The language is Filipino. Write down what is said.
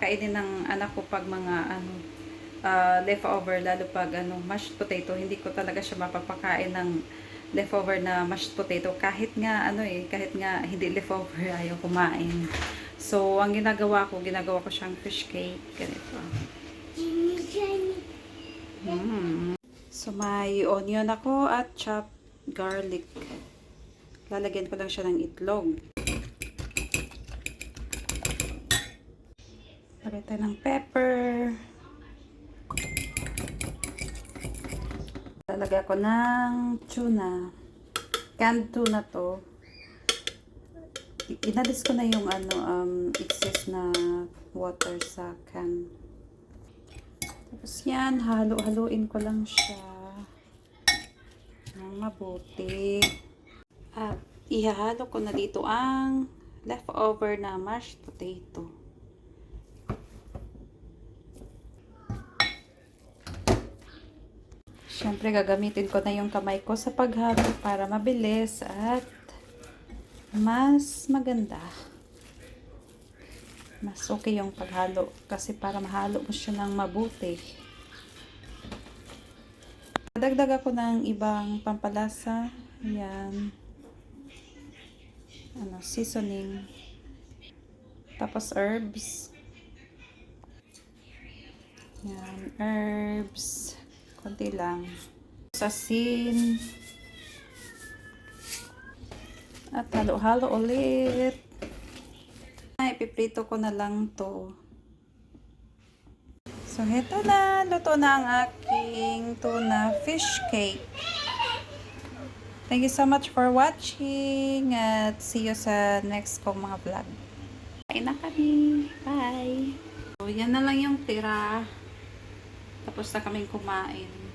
Kainin ng anak ko pag mga ano ah, leftover lalo pag ano mashed potato. Hindi ko talaga siya mapapakain ng leftover na mashed potato. Kahit nga ano eh kahit nga hindi leftover ayaw kumain. So ang ginagawa ko ginagawa ko siyang fish cake ganito. Mm. so may onion ako at chopped garlic. Lalagyan ko lang siya ng itlog Tayo ng pepper. Lalagay ko ng tuna. Canned tuna to. Inalis ko na yung ano, um, excess na water sa can. Tapos yan, halo-haluin ko lang siya ng mabuti. At ihahalo ko na dito ang leftover na mashed potato. Siyempre, gagamitin ko na yung kamay ko sa paghalo para mabilis at mas maganda. Mas okay yung paghalo kasi para mahalo mo siya ng mabuti. Dagdag ako ng ibang pampalasa. Ayan. Ano, seasoning. Tapos herbs. Yan, herbs. Konti lang. Sasin. At halo-halo ulit. Ay, piprito ko na lang to. So, heto na. Luto na ang aking tuna fish cake. Thank you so much for watching at see you sa next kong mga vlog. Kain na kami. Bye! So, yan na lang yung tira. Tapos na kaming kumain.